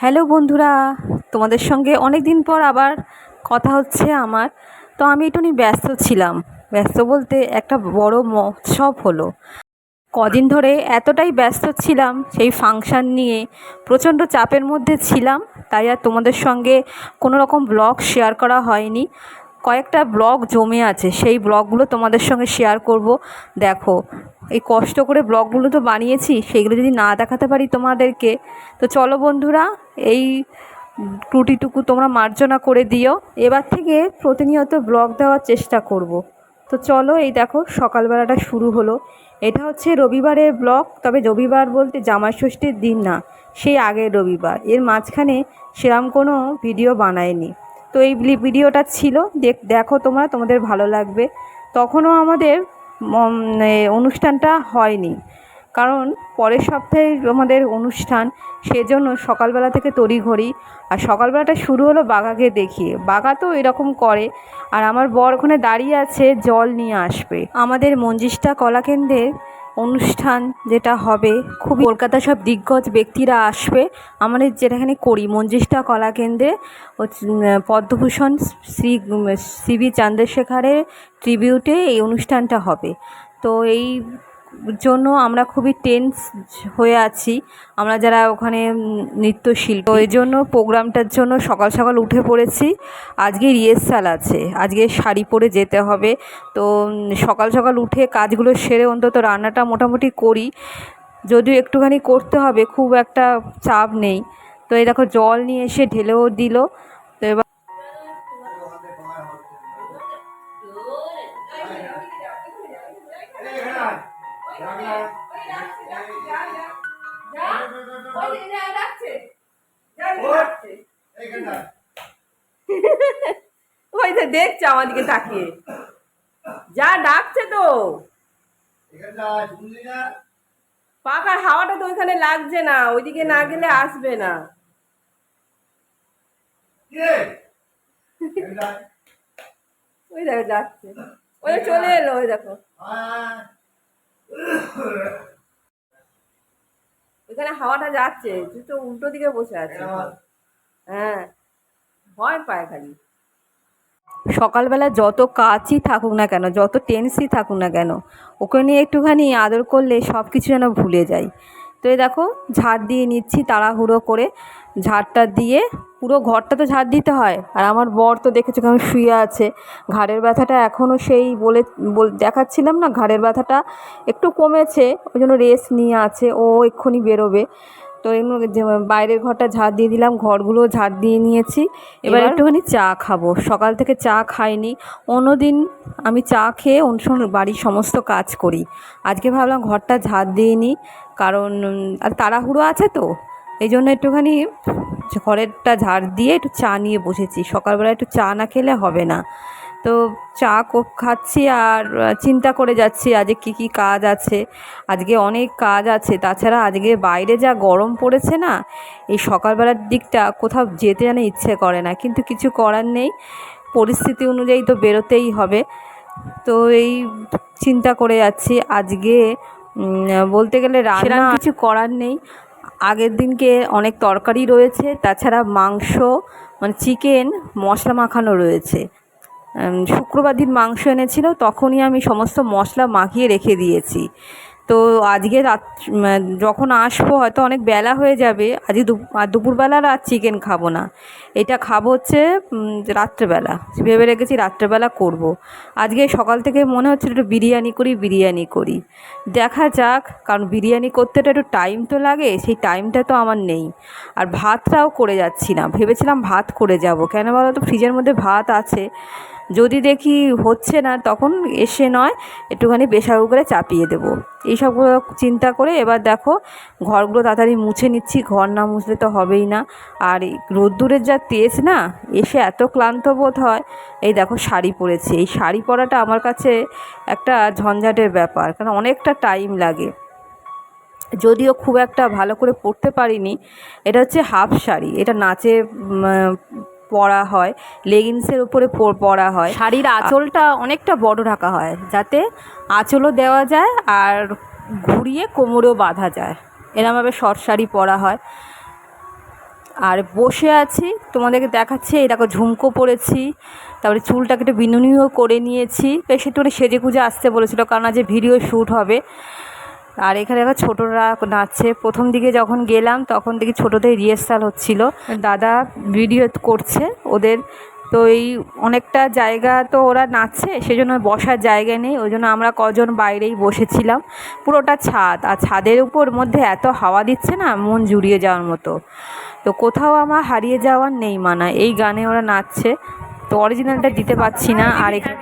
Hello বন্ধুরা, তোমাদের সঙ্গে অনেক দিন পর আবার কথা হচ্ছে আমার। তো আমি একটুখানি ব্যস্ত ছিলাম। ব্যস্ত বলতে একটা বড় মৎসব হলো। কদিন ধরে এতটাই ব্যস্ত ছিলাম, সেই ফাংশান নিয়ে প্রচণ্ড চাপের মধ্যে ছিলাম, তাই আর তোমাদের সঙ্গে কোনো রকম ব্লগ শেয়ার করা হয়নি। কয়েকটা ব্লগ জমে আছে, সেই ব্লগগুলো তোমাদের সঙ্গে শেয়ার করব। দেখো, এই কষ্ট করে ব্লগগুলো তো বানিয়েছি, সেগুলো যদি না দেখাতে পারি তোমাদেরকে, তো চলো বন্ধুরা, এই ত্রুটিটুকু তোমরা মার্জনা করে দিও। এবার থেকে প্রতিনিয়ত ব্লগ দেওয়ার চেষ্টা করব। তো চলো, এই দেখো, সকালবেলাটা শুরু হলো। এটা হচ্ছে রবিবারের ব্লগ, তবে রবিবার বলতে জামাই ষষ্ঠীর দিন না, সেই আগের রবিবার। এর মাঝখানে সেরম কোনো ভিডিও বানায়নি তো এই ভিডিওটা ছিল। দেখ, দেখো তোমরা, তোমাদের ভালো লাগবে। তখনও আমাদের অনুষ্ঠানটা হয়নি। কারণ পরের সপ্তাহে আমাদের অনুষ্ঠান, সেজন্য সকালবেলা থেকে তড়িঘড়ি। আর সকালবেলাটা শুরু হলো বাঘাকে দেখিয়ে। বাঘা তো এরকম করে। আর আমার বর ওখানে দাঁড়িয়ে আছে, জল নিয়ে আসবে। আমাদের মঞ্জিষ্ঠা কলাকেন্দ্রের অনুষ্ঠান যেটা হবে খুব কলকাতা সব দিগ্গজ ব্যক্তিরা আসবে। আমাদের যেটাখানে করি মঞ্জিষ্ঠা কলাকেন্দ্রে পদ্মভূষণ শ্রী সিবি চন্দ্রশেখরের ট্রিবিউটে এই অনুষ্ঠানটা হবে। তো এই জন্য আমরা খুবই টেন্স হয়ে আছি। আমরা যারা ওখানে নৃত্যশিল্প ওই জন্য প্রোগ্রামটার জন্য সকাল সকাল উঠে পড়েছি। আজকে রিহার্সাল আছে। আজকে শাড়ি পরে যেতে হবে। তো সকাল সকাল উঠে কাজগুলো সেরে অন্তত রান্নাটা মোটামুটি করি। যদিও একটুখানি করতে হবে, খুব একটা চাপ নেই। তো এই দেখো জল নিয়ে এসে ঢেলেও দিল। ওই যে দেখছে আমাদিকে তাকিয়ে যা ডাকছে তো পাখার হাওয়াটা তো ওইখানে লাগছে না ওইদিকে না গেলে আসবে না ওই দেখো, যাচ্ছে। ওই চলে এলো, ওই দেখো। ওইখানে হাওয়াটা যাচ্ছে তুই তো উল্টো দিকে বসে আছে হ্যাঁ। ভয় পায় খালি। সকালবেলা যত কাজই থাকুক না কেন যত টেন্সই থাকুক না কেন ওকে নিয়ে একটুখানি আদর করলে সব কিছু যেন ভুলে যাই তো এই দেখো ঝাড় দিয়ে নিচ্ছি তাড়াহুড়ো করে। ঝাড়টা দিয়ে পুরো ঘরটা তো ঝাড় দিতে হয়। আর আমার বর তো দেখেছ কেমন শুয়ে আছে। ঘাড়ের ব্যথাটা এখনও সেই বলে দেখাচ্ছিলাম না ঘাড়ের ব্যথাটা একটু কমেছে। ওই জন্য রেস্ট নিয়ে আছে ও এক্ষুনি বেরোবে। তো এগুলো বাইরের ঘরটা ঝাড় দিয়ে দিলাম ঘরগুলো ঝাড় দিয়ে নিয়েছি। এবার? একটুখানি চা খাব। সকাল থেকে চা খাইনি। অন্যদিন আমি চা খেয়ে অন্য বাড়ির সমস্ত কাজ করি। আজকে ভাবলাম ঘরটা ঝাড় দিয়ে নিই। কারণ আর তাড়াহুড়ো আছে তো। এই জন্য একটুখানি ঘরেরটা ঝাড় দিয়ে একটু চা নিয়ে বসেছি। সকালবেলা একটু চা না খেলে হবে না। তো চা খাচ্ছি আর চিন্তা করে যাচ্ছি আজকে কী কী কাজ আছে। আজকে অনেক কাজ আছে। তাছাড়া আজকে বাইরে যা গরম পড়েছে না, এই সকালবেলার দিকটা কোথাও যেতে যেন ইচ্ছে করে না। কিন্তু কিছু করার নেই। পরিস্থিতি অনুযায়ী তো বেরোতেই হবে। তো এই চিন্তা করে যাচ্ছি আজকে বলতে গেলে রান্না কিছু করার নেই। আগের দিনকে অনেক তরকারি রয়েছে, তাছাড়া মাংস মানে চিকেন মশলা মাখানো রয়েছে। শুক্রবার দিন মাংস এনেছিল, তখনই আমি সমস্ত মশলা মাখিয়ে রেখে দিয়েছি। তো আজকে রাত যখন আসব হয়তো অনেক বেলা হয়ে যাবে আজকে দুপুরবেলা আর চিকেন খাব না। এটা খাব হচ্ছে রাত্রেবেলা। ভেবে রেখেছি রাত্রেবেলা করব। আজকে সকাল থেকে মনে হচ্ছে একটু বিরিয়ানি করি বিরিয়ানি করি। দেখা যাক, কারণ বিরিয়ানি করতে একটু টাইম তো লাগে, সেই টাইমটা তো আমার নেই। আর ভাতটাও করে যাচ্ছি না। ভেবেছিলাম ভাত করে যাব। কেন বলো তো ফ্রিজের মধ্যে ভাত আছে। যদি দেখি হচ্ছে না, তখন এসে নয়, একটুখানি প্রেশার কুকারে চাপিয়ে দেবো। এইসবগুলো চিন্তা করে এবার দেখো, ঘরগুলো তাড়াতাড়ি মুছে নিচ্ছি, ঘর না মুছলে তো হবেই না। আর রোদ্দুরের যা তেজ না, এসে এত ক্লান্ত বোধ হয়। এই দেখো শাড়ি পরেছি। এই শাড়ি পরাটা আমার কাছে একটা ঝঞ্ঝাটের ব্যাপার, কারণ অনেকটা টাইম লাগে। যদিও খুব একটা ভালো করে পরতে পারিনি, এটা হচ্ছে হাফ শাড়ি, এটা নাচে পরা হয় লেগিংসের উপরে পর- হয়। শাড়ির আঁচলটা অনেকটা বড় রাখা হয় যাতে আঁচলও দেওয়া যায় আর ঘুরিয়ে কোমরেও বাঁধা যায়। এরমভাবে শর্ট শাড়ি পরা হয়। আর বসে আছি তোমাদেরকে দেখাচ্ছি দেখো ঝুমকো পরেছি তারপরে চুলটাকে একটু বিনুনিও করে নিয়েছি। বেশ একটু সেজে গুজে আসতে বলেছিল কারণ আজ ভিডিও শ্যুট হবে। আর এখানে দেখো ছোটরা নাচছে। প্রথম দিকে যখন গেলাম, তখন দেখি ছোটোদের রিহার্সাল হচ্ছিল। দাদা ভিডিও করছে ওদের। তো এই অনেকটা জায়গা তো ওরা নাচছে সেই সেজন্য বসার জায়গা নেই। ওই জন্য আমরা কজন বাইরেই বসেছিলাম। পুরোটা ছাদ। আর ছাদের উপর মধ্যে এত হাওয়া দিচ্ছে না, মন জুড়িয়ে যাওয়ার মতো। তো কোথাও আমার হারিয়ে যাওয়ার নেই মানা। এই গানে ওরা নাচছে। তো অরিজিনালটা দিতে পারছি না। আর এখানে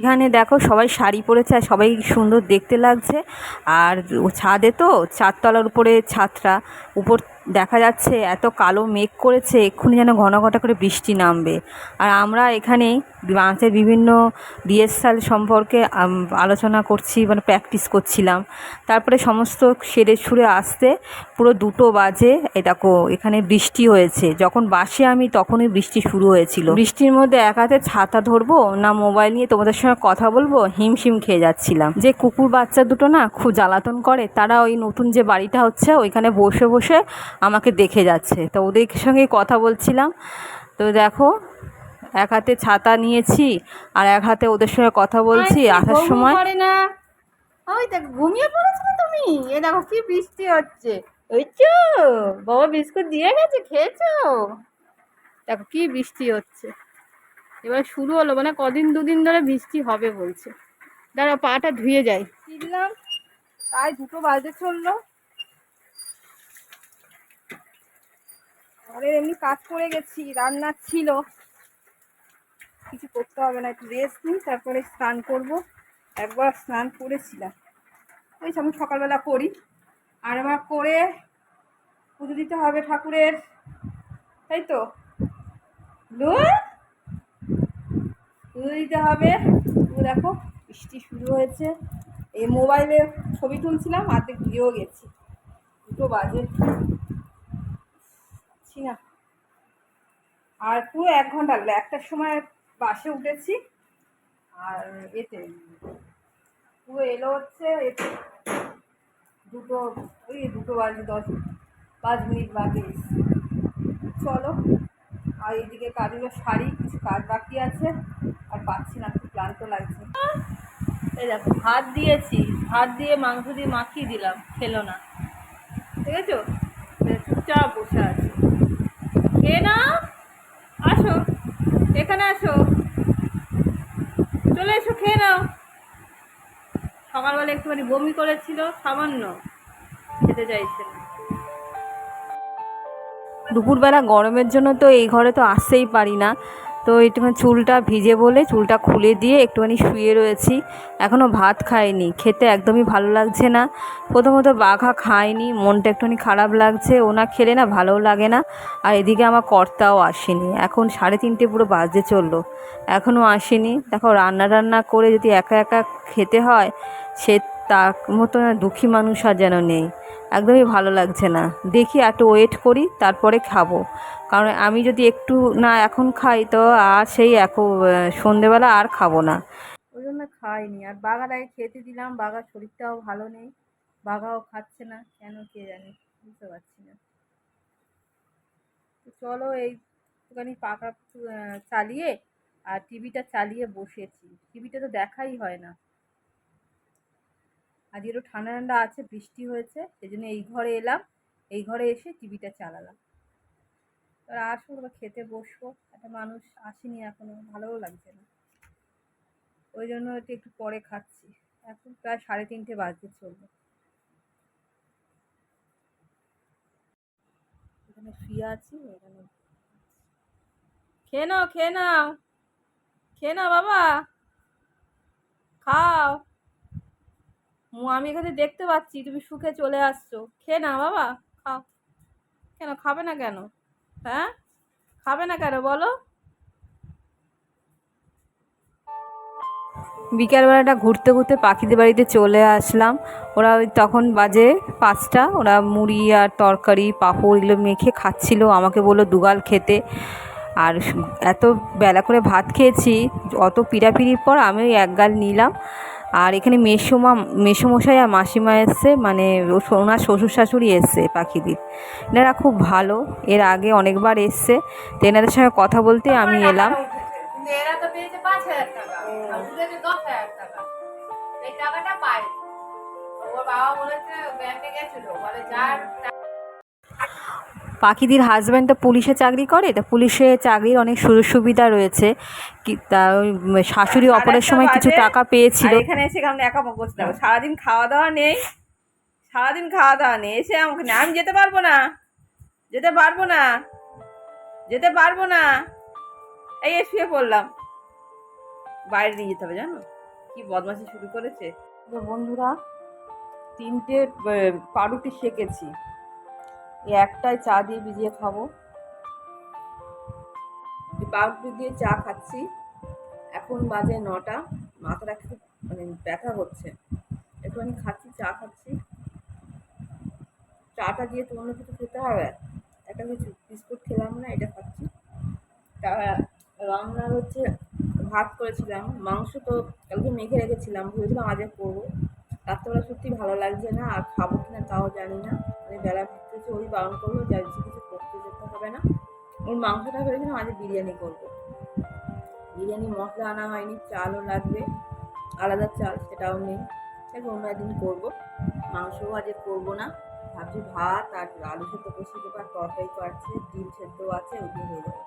এখানে দেখো সবাই শাড়ি পরেছে আর সবাই সুন্দর দেখতে লাগছে। আর ছাদে তো চারতলার উপরে ছাদটা। উপর দেখা যাচ্ছে এত কালো মেঘ করেছে, এক্ষুনি যেন ঘন ঘটা করে বৃষ্টি নামবে। আর আমরা এখানেই নাচের বিভিন্ন রিহার্সাল সম্পর্কে আলোচনা করছি মানে প্র্যাকটিস করছিলাম। তারপরে সমস্ত সেরে সুরে আসতে পুরো দুটো বাজে এই দেখো, এখানে বৃষ্টি হয়েছে। যখন বাসে আমি, তখনই বৃষ্টি শুরু হয়েছিল। বৃষ্টির মধ্যে এক হাতে ছাতা ধরবো, না মোবাইল নিয়ে তোমাদের সঙ্গে কথা বলব, হিমশিম খেয়ে যাচ্ছিলাম। যে কুকুর বাচ্চা দুটো না খুব জ্বালাতন করে, তারা ওই নতুন যে বাড়িটা হচ্ছে, ওইখানে বসে বসে আমাকে দেখে যাচ্ছে। তো ওদের সঙ্গে কথা বলছিলাম। তো দেখো এক হাতে ছাতা নিয়েছি আর এক হাতে ওদের সঙ্গে কথা বলছি আসার সময়। করে না। ওই দেখ ঘুমিয়ে পড়েছো তুমি? এ দেখো কি বৃষ্টি হচ্ছে। ওই চো বাবা বিস্কুট দিয়ে গেছে খেয়েছো? দেখো কি বৃষ্টি হচ্ছে। এবার শুরু হলো মানে কদিন দুদিন ধরে বৃষ্টি হবে বলছে। দাঁড়া পাটা ধুয়ে যাই। কিনলাম তাই দুটো বাজে চলল। ঘরে এমনি কাজ করে গেছি রান্নার ছিল। কিছু করতে হবে না, একটু রেস্ট নিই, তারপরে স্নান করব। একবার স্নান করেছিলাম। ওই আমি সকালবেলা করি। আর আমার করে পুজো দিতে হবে ঠাকুরের। তাই তো? পুজো দিতে হবে। দেখো, বৃষ্টি শুরু হয়েছে। এই মোবাইলে ছবি তুলছিলাম, হাতে গিয়েও গেছি। দুটো বাজে। না। আর পুরো এক ঘণ্টা লাগল। একটার সময় বাসে উঠেছি। আর এতে পুরো এলো হচ্ছে এতে দুটো, ওই দুটো বাজে দশ, পাঁচ মিনিট বাকি চলো, আর এদিকে কাজগুলো শাড়ি, কিছু কাজ বাকি আছে। আর পাচ্ছি না, খুব ক্লান্ত লাগছে। এই দেখো, ভাত দিয়েছি, ভাত দিয়ে মাংস দিয়ে মাখিয়ে দিলাম, খেলো না। ঠিক আছে চুপচাপ বসে আছে। খেয়ে না আসো। এখানে আসো চলে এসো, খেয়ে নাও। সকালবেলা একটুখানি বমি করেছিল, সামান্য খেতে চাইছে না। দুপুরবেলা গরমের জন্য তো এই ঘরে তো আসতেই পারি না। তো একটুখানি চুলটা ভিজে বলে চুলটা খুলে দিয়ে একটুখানি শুয়ে রয়েছি। এখনও ভাত খাইনি, খেতে একদমই ভালো লাগছে না। প্রথমত বাঘা খায়নি মনটা একটুখানি খারাপ লাগছে। ও না খেলে না ভালোও লাগে না। আর এদিকে আমার কর্তাও আসেনি। এখন সাড়ে তিনটে পুরো বাজতে চলল। এখনও আসেনি। দেখো রান্না রান্না করে যদি একা একা খেতে হয়, সে তার মতো দুঃখী মানুষ আর যেন নেই। একদমই ভালো লাগছে না। দেখি একটু ওয়েট করি, তারপরে খাব। কারণ আমি যদি একটু না এখন খাই, তো আর সেই এক সন্ধেবেলা আর খাব না। ওই জন্য খাইনি। আর বাঘাটাকে খেতে দিলাম বাঘার শরীরটাও ভালো নেই। বাঘাও খাচ্ছে না, কেন কে জানে, বুঝতে পারছি না। চলো এই একটুখানি পাকা চালিয়ে, আর টিভিটা চালিয়ে বসেছি। টিভিটা তো দেখাই হয় না। আজ একটু ঠান্ডা ঠান্ডা আছে, বৃষ্টি হয়েছে সেই জন্য এই ঘরে এলাম। এই ঘরে এসে টিভিটা চালালাম। এবার আসব, এবার খেতে বসবো। একটা মানুষ আসেনি এখনও, ভালোও লাগছে না। ওই জন্য একটু একটু পরে খাচ্ছি। এখন প্রায় সাড়ে তিনটে বাজতে চলবে এখানে শুয়ে আছি, এখানে খেয়ে নাও খেয়ে নাও খেয়ে নাও বাবা। খাও। আমি এখানে দেখতে পাচ্ছি, তুমি সুখে চলে আসছো। খেয়ে না বাবা, খাও। কেন, খাবে না কেন? হ্যাঁ? খাবে না কেন, বলো? বিকালবেলাটা ঘুরতে ঘুরতে পাখিদের বাড়িতে চলে আসলাম। ওরা তখন বাজে পাঁচটা, ওরা মুড়ি আর তরকারি, পাঁপড় এগুলো মেখে খাচ্ছিল। আমাকে বলল, দুগাল খেতে। আর এত বেলা করে ভাত খেয়েছি, অত পিড়াপিড়ির পর আমি এক গাল নিলাম। আর এখানে মেসোমা মেসোমশাই আর মাসিমা এসছে মানে ওনার শ্বশুর শাশুড়ি এসছে পাখিদের। এনারা খুব ভালো এর আগে অনেকবার এসছে তো এনাদের সঙ্গে কথা বলতে আমি এলাম। টাকাটা পায় ওর বাবা বলেছে ব্যাংকে গেছিল। বলে যার পাখিদির হাজব্যান্ড তো পুলিশে চাকরি করে তা পুলিশে চাকরির অনেক সুযোগ সুবিধা রয়েছে। কি তা শাশুড়ি অপরের সময় কিছু টাকা পেয়েছিল। এখানে এসে আমরা একা বসতে হবে সারাদিন খাওয়া দাওয়া নেই। সারাদিন খাওয়া দাওয়া নেই। এসে আমাকে না আমি যেতে পারব না। যেতে পারব না। যেতে পারব না। এই শুয়ে পড়লাম। বাইরে নিয়ে যেতে হবে জানো? কি বদমাশি শুরু করেছে। বন্ধুরা তিনটে পাউরুটি সেকেছি। এই একটাই চা দিয়ে ভিজিয়ে খাব। পাউরুটি দিয়ে চা খাচ্ছি। এখন বাজে নটা, মাথাটা খুব মানে ব্যথা হচ্ছে একটুখানি খাচ্ছি, চা খাচ্ছি। চাটা দিয়ে তো অন্য কিছু খেতে হবে। একটা কিছু বিস্কুট খেলাম না, এটা খাচ্ছি। তা রান্নার হচ্ছে ভাত করেছিলাম। মাংস তো কালকে মেখে রেখেছিলাম, ভেবেছিলাম আজকে করব। রাত্রেবেলা সত্যি ভালো লাগছে না, আর খাব কিনা তাও জানি না। মানে বেলা ভাবতেছি ওই বারণ করল, যা বেশি কিছু করতে যেতে হবে না। ওর মাংসটা ভেবেছিলাম আজকে বিরিয়ানি করব। বিরিয়ানি মশলা আনা হয়নি, চালও লাগবে, আলাদা চাল সেটাও নেই। তাকে অন্য একদিন করব। মাংসও আজকে করব না। ভাবছি ভাত আর আলু সেদ্ধ কষিয়ে দেবো আর তরকারি তো আছে ডিম সেদ্ধও আছে দিয়ে হয়ে যাবে।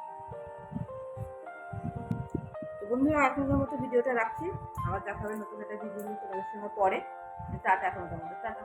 তো বন্ধুরা, এখনকার মতো ভিডিওটা রাখছি। আবার দেখা হবে নতুন একটা ভিডিও নিয়ে তোমাদের সঙ্গে পরে। টাটা এখনকার মতো, টাটা।